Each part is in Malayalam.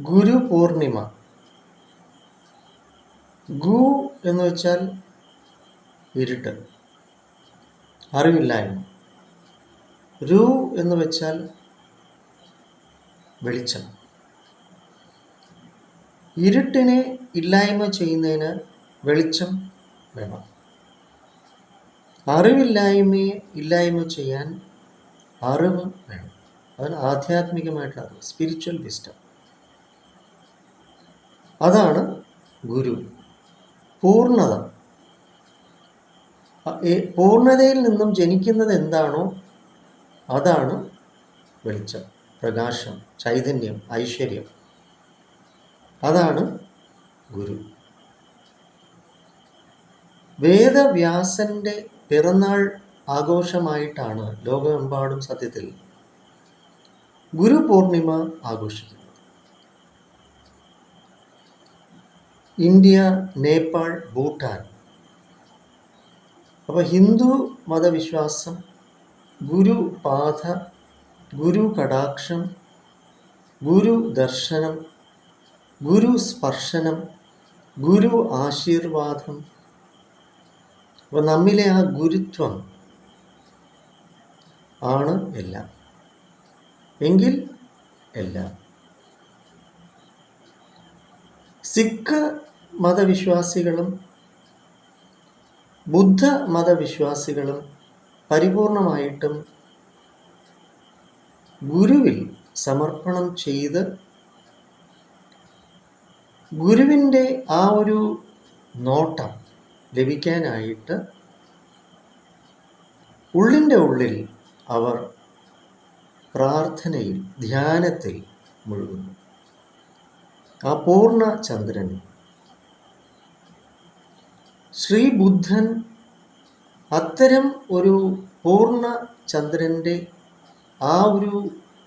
ഗുരു പൂർണിമ. ഗു എന്ന് വെച്ചാൽ ഇരുട്ട് അറിവില്ലായ്മ. രു എന്ന് വെച്ചാൽ വെളിച്ചം. ഇരുട്ടിനെ ഇല്ലായ്മ ചെയ്യുന്നതിന് വെളിച്ചം വേണം. അറിവില്ലായ്മയെ ഇല്ലായ്മ ചെയ്യാൻ അറിവ് വേണം. അതിന് ആധ്യാത്മികമായിട്ടുള്ള അറിവ് സ്പിരിച്വൽ വിസ്റ്റം അതാണ് ഗുരു. പൂർണത പൂർണതയിൽ നിന്നും ജനിക്കുന്നത് എന്താണോ അതാണ് വെളിച്ചം പ്രകാശം ചൈതന്യം ഐശ്വര്യം. അതാണ് ഗുരു. വേദവ്യാസന്റെ പിറന്നാൾ ആഘോഷമായിട്ടാണ് ലോകമെമ്പാടും സത്യത്തിൽ ഗുരു പൂർണിമ ആഘോഷിക്കുന്നത്. ഇന്ത്യ നേപ്പാൾ ഭൂട്ടാൻ. അപ്പോൾ ഹിന്ദു മതവിശ്വാസം ഗുരു പാത ഗുരു കടാക്ഷം ഗുരു ദർശനം ഗുരു സ്പർശനം ഗുരു ആശീർവാദം. അപ്പോൾ നമ്മിലെ ആ ഗുരുത്വം ആണ് എല്ലാം. എങ്കിൽ എല്ലാം. സിഖ് മതവിശ്വാസികളും ബുദ്ധ മതവിശ്വാസികളും പരിപൂർണമായിട്ടും ഗുരുവിൽ സമർപ്പണം ചെയ്ത് ഗുരുവിന്റെ ആ ഒരു നോട്ടം ലഭിക്കാനായിട്ട് ഉള്ളിന്റെ ഉള്ളിൽ അവർ പ്രാർത്ഥനയിൽ ധ്യാനത്തിൽ മുഴുകുന്നു. ആ പൂർണ ചന്ദ്രൻ ശ്രീ ബുദ്ധൻ അത്തരം ഒരു പൂർണ ചന്ദ്രന്റെ ആ ഒരു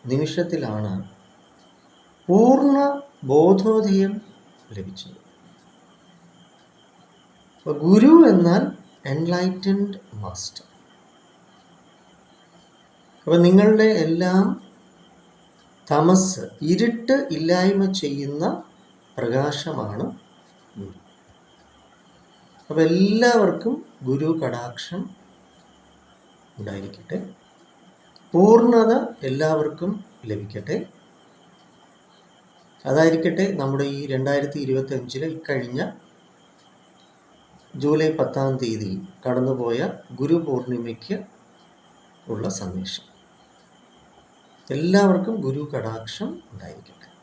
നിമിഷത്തിലാണ് പൂർണ ബോധോദയം ലഭിച്ചത് ഗുരു എന്നാൽ എൻലൈറ്റൻഡ് മാസ്റ്റർ അപ്പം നിങ്ങളുടെ എല്ലാം തമസ് ഇരുട്ട് ഇല്ലായ്മ ചെയ്യുന്ന പ്രകാശമാണ് അപ്പം എല്ലാവർക്കും ഗുരു കടാക്ഷം ഉണ്ടായിരിക്കട്ടെ. പൂർണത എല്ലാവർക്കും ലഭിക്കട്ടെ. അതായിരിക്കട്ടെ നമ്മുടെ ഈ രണ്ടായിരത്തി ഇരുപത്തി അഞ്ചിലെ ഇക്കഴിഞ്ഞ ജൂലൈ പത്താം തീയതി കടന്നുപോയ ഗുരു പൂർണിമയ്ക്ക് ഉള്ള സന്ദേശം. എല്ലാവർക്കും ഗുരു കടാക്ഷം ഉണ്ടായിരിക്കട്ടെ.